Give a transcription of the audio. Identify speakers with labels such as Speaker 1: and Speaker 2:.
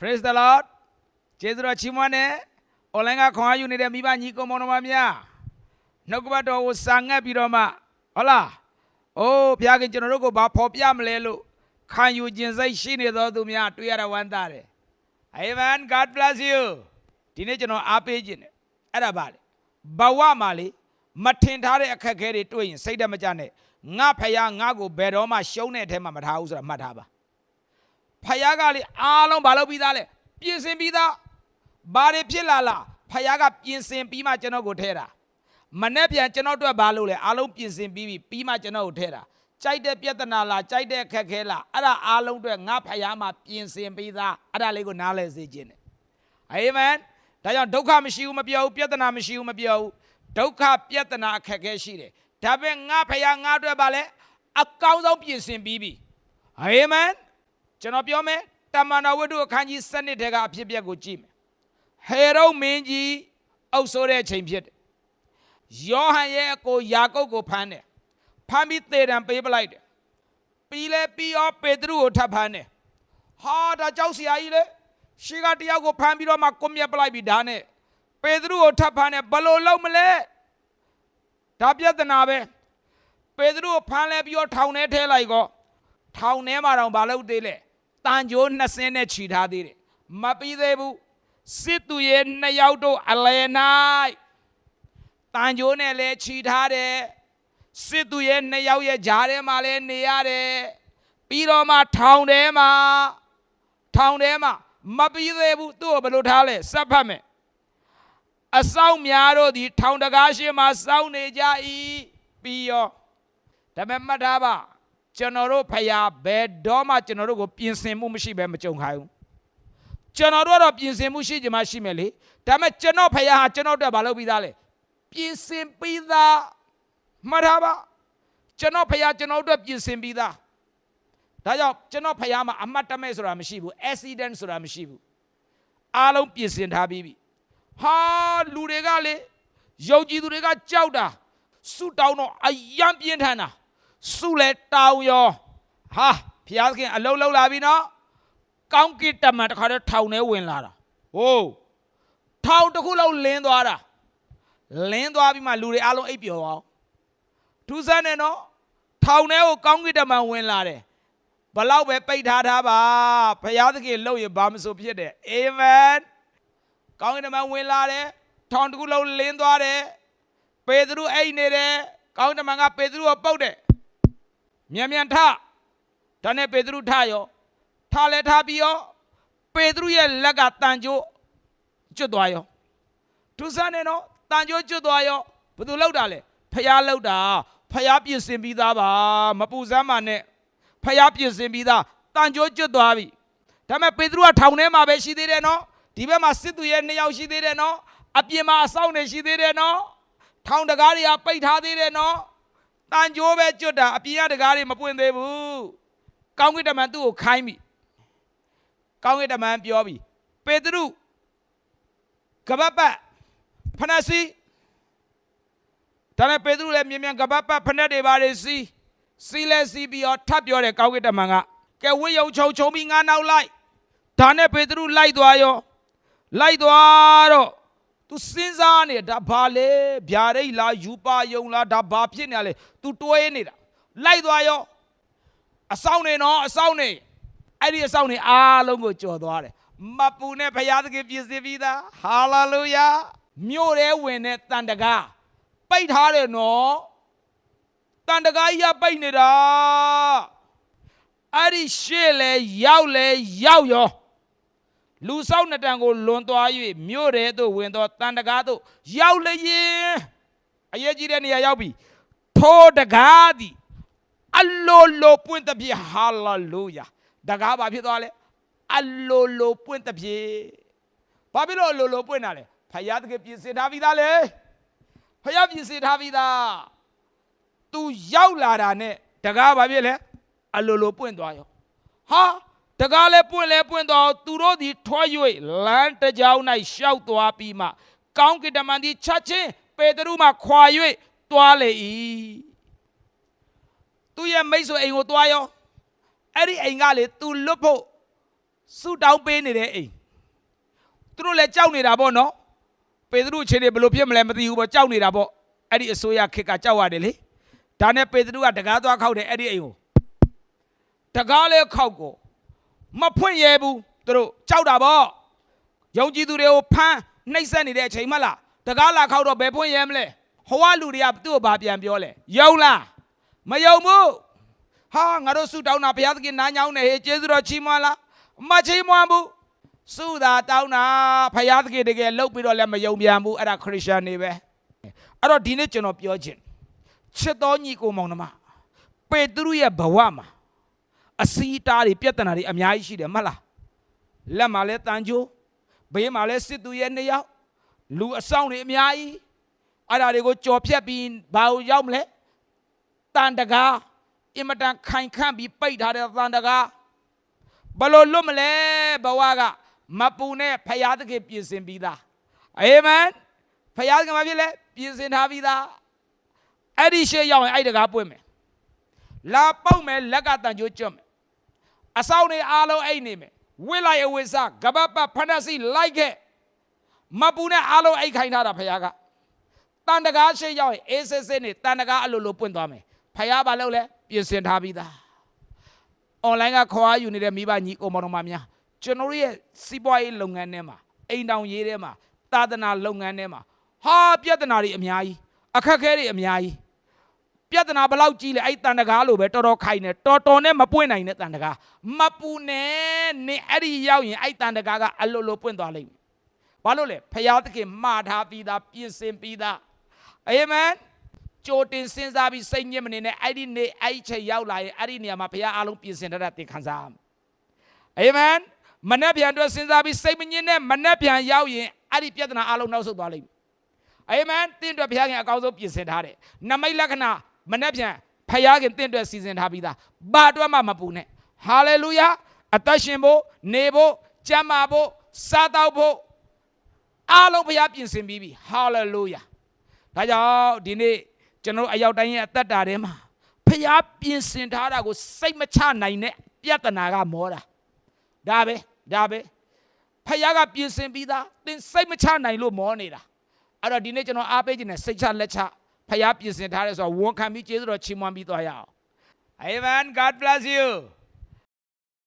Speaker 1: Praise the Lord ကျေးဇူးတော်ချီးမွမ်းတဲ့ online ကခွန်အားယူနေတဲ့မိဘညီကောင်မောင်နှမများနှုတ်ကပတ်တော်ကိုစာငတ်ပြီးတော့မှဟုတ်လားအိုးဘုရားခင်ကျွန်တော်တို့ကိုဘာဖော်ပြမလဲလို့ခံယူခြင်းစိတ်ရှိနေသောသူများတွေ့ရတာဝမ်းသာတယ် Amen God bless you ဒီနေ့ကျွန်တော်အားပေးခြင်းတယ်အဲ့ဒါပါလေဘဝမှာလေမထင်ထားတဲ့အခက်အခဲတွေတွေ့ရင်စိတ်ဓာတ်မကြနဲ့ငါဖယားငါကိုဘယ်တော့မှရှုံးတဲ့အထဲမှာမထားဘူးဆိုတာမှတ်ထားပါ ဖယားကလေအားလုံးဘာလုပ်ပြီးသားလဲပြင်ဆင်ပြီးသားဘာတွေဖြစ်လာလားဖယားကပြင်ဆင်ပြီးမှကျွန်တော်ကိုထဲတာမနေ့ပြန်ကျွန်တော်တို့ကဘာလုပ်လဲအားလုံးပြင်ဆင်ပြီးပြီပြီးမှကျွန်တော်ကိုထဲတာကြိုက်တဲ့ပြဿနာလားကြိုက်တဲ့အခက်ခဲလားအဲ့ဒါအားလုံးအတွက်ငါဖယားမှာပြင်ဆင်ပြီးသားအဲ့ဒါလေးကိုနားလဲစေခြင်းတယ်အာမင်ဒါကြောင့်ဒုက္ခမရှိဘူးမပြောဘူးပြဿနာမရှိဘူးမပြောဘူးဒုက္ခပြဿနာအခက်ခဲရှိတယ်ဒါပေမဲ့ငါဖယားငါအတွက်ဘာလဲအကောင်းဆုံးပြင်ဆင်ပြီးပြီအာမင် ကျွန်တော်ပြောမယ်တမန်တော်ဝတ္ထုအခန်းကြီး7ထဲကအဖြစ်အပျက်ကိုကြည့်မယ်ဟေရုမင်းကြီးအုပ်ဆိုးတဲ့အချိန်ဖြစ်တယ်ယောဟန်ရဲ့အကိုယာကုပ်ကိုဖမ်းတယ်ဖမ်းပြီးသေတံပေးပလိုက်တယ်ပြီးလဲပြီးရောပေတရုကိုထပ်ဖမ်းတယ်ဟာဒါကြောက်စရာကြီးလေရှေကတယောက်ကိုဖမ်းပြီးတော့မှကွန်မြက်ပလိုက်ပြီးဒါနဲ့ပေတရုကိုထပ်ဖမ်းတယ်ဘယ်လို့လုံးမလဲဒါပြဿနာပဲပေတရုကိုဖမ်းလဲပြီးတော့ထောင်ထဲထဲလိုက်ကောထောင်ထဲမှာတော့မလုပ်သေးလေ တန်ကြိုးနှစ်စင်းနဲ့ခြိထားသေးတယ်မပြီးသေးဘူးစစ်သူရဲ့နှစ်ယောက်တို့အလဲ၌တန်ကြိုးနဲ့လည်းခြိထားတယ်စစ်သူရဲ့နှစ်ယောက်ရဲ့ဂျားထဲမှာလည်းနေရတယ်ပြီးတော့မှထောင်ထဲမှာထောင်ထဲမှာမပြီးသေးဘူးသူ့ကိုဘယ်လိုထားလဲစက်ဖတ်မယ်အဆောင်များတို့ဒီထောင်တကားရှိမှစောင်းနေကြ၏ပြီးရောဒါပေမဲ့မှတ်ထားပါ ကျွန်တော်တို့ဖယားဘယ်တော့မှကျွန်တော်တို့ကိုပြင်ဆင်မှုမရှိဘဲမကြုံခိုင်းဘူးကျွန်တော်တို့ကတော့ပြင်ဆင်မှုရှိကြမှာရှိမယ်လေဒါပေမဲ့ကျွန်တော်ဖယားဟာကျွန်တော်တို့ကဘာလုပ်ပြီးသားလဲပြင်ဆင်ပြီးသားမှတ်ထားပါကျွန်တော်ဖယားကျွန်တော်တို့အတွက်ပြင်ဆင်ပြီးသားဒါကြောင့်ကျွန်တော်ဖယားမှာအမတ်တမဲ့ဆိုတာမရှိဘူး accident ဆိုတာမရှိဘူးအားလုံးပြင်ဆင်ထားပြီးပြီဟာလူတွေကလေယုံကြည်သူတွေကကြောက်တာဆုတောင်းတော့အယံပြင်းထန်တာ ဆုလဲတောင်းရောဟာဘုရားသခင်အလုံးလုံးလာပြီနော်ကောင်းကင်တမန်တစ်ခါတည်းထောင်ထဲဝင်လာတာဟိုးထောင်တစ်ခုလုံးလင်းသွားတာလင်းသွားပြီးမှလူတွေအားလုံးအိပ်ပျော်အောင်ထူးဆန်းတယ်နော်ထောင်ထဲကိုကောင်းကင်တမန်ဝင်လာတယ်ဘလောက်ပဲပိတ်ထားထားပါဘုရားသခင်လှုပ်ရင်ဘာမဆိုဖြစ်တယ်အာမင်ကောင်းကင်တမန်ဝင်လာတယ်ထောင်တစ်ခုလုံးလင်းသွားတယ်ပေတရုအိတ်နေတယ်ကောင်းတမန်ကပေတရုကိုပုတ်တယ် မြန်မြန်ထဒါနဲ့ပေတရုထရောထလဲထပြီးရောပေတရုရဲ့လက်ကတန်ကြိုးကျွတ်သွားရောသူစမ်းနေနော်တန်ကြိုးကျွတ်သွားရောဘယ်သူလောက်တာလဲဖျားလောက်တာဖျားပြင်ဆင်ပြီးသားပါမပူစမ်းပါနဲ့ဖျားပြင်ဆင်ပြီးသားတန်ကြိုးကျွတ်သွားပြီဒါပေမဲ့ပေတရုကထောင်ထဲမှာပဲရှိသေးတယ်နော်ဒီဘက်မှာစစ်သူရဲ့နှစ်ယောက်ရှိသေးတယ်နော်အပြင်မှာအဆောင်နေရှိသေးတယ်နော်ထောင်တကားတွေကပိတ်ထားသေးတယ်နော် တန်ကြိုးပဲကျွတ်တာအပြင်ကတကားတွေမပွင့်သေးဘူးကောင်းကင်တမန်သူ့ကိုခိုင်းပြီကောင်းကင်တမန်ပြောပြီပေတရုကပတ်ပတ်ဖနက်စီဒါနဲ့ပေတရုလည်းမြင်မြန်ကပတ်ပတ်ဖနက်တွေပါတွေစီစီလဲစီပြီးတော့ထပ်ပြောတယ်ကောင်းကင်တမန်ကကဲဝိယုံချုံချုံပြီးငါနောက်လိုက်ဒါနဲ့ပေတရုလိုက်သွားရောလိုက်သွားတော့ तू စဉ်းစားနေဒါဘာလဲဗျာဒိတ်လားယူပါယုံလားဒါဘာဖြစ်နေရလဲ तू တွဲနေတာလိုက်သွားရောအဆောင်နေနော်အဆောင်နေအဲ့ဒီအဆောင်နေအားလုံးကိုကြော်သွားတယ်မပူနဲ့ဘုရားသခင်ပြင်ဆင်ပြီးသားဟာလေလုယာမြို့ထဲဝင်တဲ့တန်တကားပိတ်ထားတယ်နော်တန်တကားကြီးကပိတ်နေတာအဲ့ဒီရှေ့လဲရောက်လဲရောက်ရော လူဆောင်နှစ်တန်ကိုလွန်သွား၍မြို့ရဲသို့ဝင်သောတန်တကားသို့ရောက်လျင်အရေးကြီးတဲ့နေရာရောက်ပြီထိုတကားသည်အလိုလိုပွင့်သဖြင့်ဟာလေလုယာတကားဘာဖြစ်သွားလဲအလိုလိုပွင့်သဖြင့်ဘာဖြစ်လို့အလိုလိုပွင့်တာလဲဖယားတကယ်ပြင်ဆင်ထားပြီးသားလေဖယားပြင်ဆင်ထားပြီးသား तू ရောက်လာတာနဲ့တကားဘာဖြစ်လဲအလိုလိုပွင့်သွားရောဟာ တကားလဲပွင့်လဲပွင့်တော့သူတို့သည်ထွက်၍လမ်းတစ်ကြောင်း၌ရှောက်သွားပြီးမှကောင်းကင်တမန်သည်ချက်ချင်းပေတရုမှခွာ၍သွားလေ၏သူရဲ့မိတ်ဆွေအိမ်ကိုသွားရောအဲ့ဒီအိမ်ကလေသူလွတ်ဖို့ဆူတောင်းပေးနေတဲ့အိမ်သူတို့လည်းကြောက်နေတာပေါ့နော်ပေတရုအခြေအနေဘယ်လိုဖြစ်မလဲမသိဘူးပေါ့ကြောက်နေတာပေါ့အဲ့ဒီအစိုးရခေတ်ကကြောက်ရတယ်လေဒါနဲ့ပေတရုကတကားသွားခောက်တယ်အဲ့ဒီအိမ်ကိုတကားလဲခောက်ကို မဖွင့်ရဲဘူးသူတို့ကြောက်တာပေါ့ယုံကြည်သူတွေကိုဖမ်းနှိပ်စက်နေတဲ့အချိန်မှလားတကားလာခောက်တော့ဘယ်ဖွင့်ရဲမလဲဟိုကလူတွေကသူ့ကိုဘာပြန်ပြောလဲယုံလားမယုံဘူးဟာငါတို့ဆူတောင်းတာဘုရားသခင်နားညောင်းနေဟေးကျေးဇူးတော်ချီးမွမ်းလားမချီးမွမ်းဘူးစုသာတောင်းတာဘုရားသခင်တကယ်လှုပ်ပြီးတော့လည်းမယုံပြန်ဘူးအဲ့ဒါခရစ်ယာန်တွေပဲအဲ့တော့ဒီနေ့ကျွန်တော်ပြောခြင်းချစ်တော်ညီကိုမောင်နှမပေတရုရဲ့ဘဝမှာ အစီအတားတွေပြဿနာတွေအများကြီးရှိတယ်မဟုတ်လားလက်မှာလဲတန်ကြိုးဘေးမှာလဲစစ်သူရဲ့နှစ်ယောက်လူအဆောင်တွေအများကြီးအဲ့ဒါတွေကိုကြော်ဖြတ်ပြီးဘာကိုရောက်မလဲတန်တကားအင်မတန်ခိုင်ခန့်ပြီးပိတ်ထားတဲ့တန်တကားဘယ်လို့လွတ်မလဲဘဝကမပူနဲ့ဖယားသခင်ပြင်ဆင်ပြီးသားအာမင်ဖယားသခင်မဖြစ်လဲပြင်ဆင်ထားပြီးသားအဲ့ဒီရှေ့ရောက်ရင်အဲ့ဒီတကားပွင့်မယ်လာပုတ်မယ်လက်ကတန်ကြိုးကျွတ်မယ် အဆောင်တွေအားလုံးအိတ်နေမယ်ဝစ်လိုက်အဝစ်စကပတ်ပတ်ဖဏစီလိုက်ခဲ့မပူနဲ့အားလုံးအိတ်ခိုင်းထားတာဖယားကတန်တကားရှေ့ရောက်ရင်အေးစစ်စစ်နေတန်တကားအလိုလိုပွင့်သွားမယ်ဖယားဘာလုပ်လဲပြင်ဆင်ထားပြီးသား online ကခေါ်အားယူနေတဲ့မိဘညီကိုမောင်တော်မများကျွန်တော်တို့ရဲ့စီးပွားရေးလုပ်ငန်းထဲမှာအိမ်တောင်ရေးထဲမှာသာသနာလုပ်ငန်းထဲမှာဟာပြဿနာတွေအများကြီးအခက်အခဲတွေအများကြီး ပြဿနာဘလောက်ကြီးလဲအဲ့တန်တကားလိုပဲတော်တော်ခိုင်နေတော်တော်နဲ့မပွင့်နိုင်တဲ့တန်တကားမပူနဲ့နေအဲ့ဒီရောက်ရင်အဲ့တန်တကားကအလိုလိုပွင့်သွားလိမ့်မယ်ဘာလို့လဲဖယားသခင်မှားထားပြီးသားပြင်ဆင်ပြီးသားအာမင်ကြိုတင်စဉ်းစားပြီးစိတ်ညစ်မနေနဲ့အဲ့ဒီနေအဲ့ဒီချိန်ရောက်လာရင်အဲ့ဒီနေရာမှာဘုရားအားလုံးပြင်ဆင်ထားတာသင်ခံစားရမယ်အာမင်မနှက်ပြန်အတွက်စဉ်းစားပြီးစိတ်မညစ်နဲ့မနှက်ပြန်ရောက်ရင်အဲ့ဒီပြဿနာအားလုံးနောက်ဆုတ်သွားလိမ့်မယ်အာမင်တင့်အတွက်ဘုရားခင်အကောင်းဆုံးပြင်ဆင်ထားတယ်နမိတ်လက္ခဏာ မနှက်ပြန်ဘုရားခင်တင့်အတွက်စီစဉ်ထားပြီးသားဘာအတွက်မှမပူနဲ့ဟာလေလုယာအသက်ရှင်ဖို့နေဖို့ကျမ်းမာဖို့စားတော့ဖို့အားလုံးဘုရားပြင်ဆင်ပြီးပြီဟာလေလုယာဒါကြောင့်ဒီနေ့ကျွန်တော်တို့အရောက်တိုင်းရဲ့အသက်တာထဲမှာဖျားပြင်ဆင်ထားတာကိုစိတ်မချနိုင်တဲ့ပြဿနာကမောတာဒါပဲဒါပဲဖျားကပြင်ဆင်ပြီးသားသင်စိတ်မချနိုင်လို့မောနေတာအဲ့တော့ဒီနေ့ကျွန်တော်အားပေးခြင်းနဲ့စိတ်ချလက်ချ ဖျားပြင်ဆင်ထားတယ်ဆိုတော့ဝန်ခံပြီးကျေးဇူးတော်ချီးမွမ်းပြီးသွားရအောင် Amen God bless you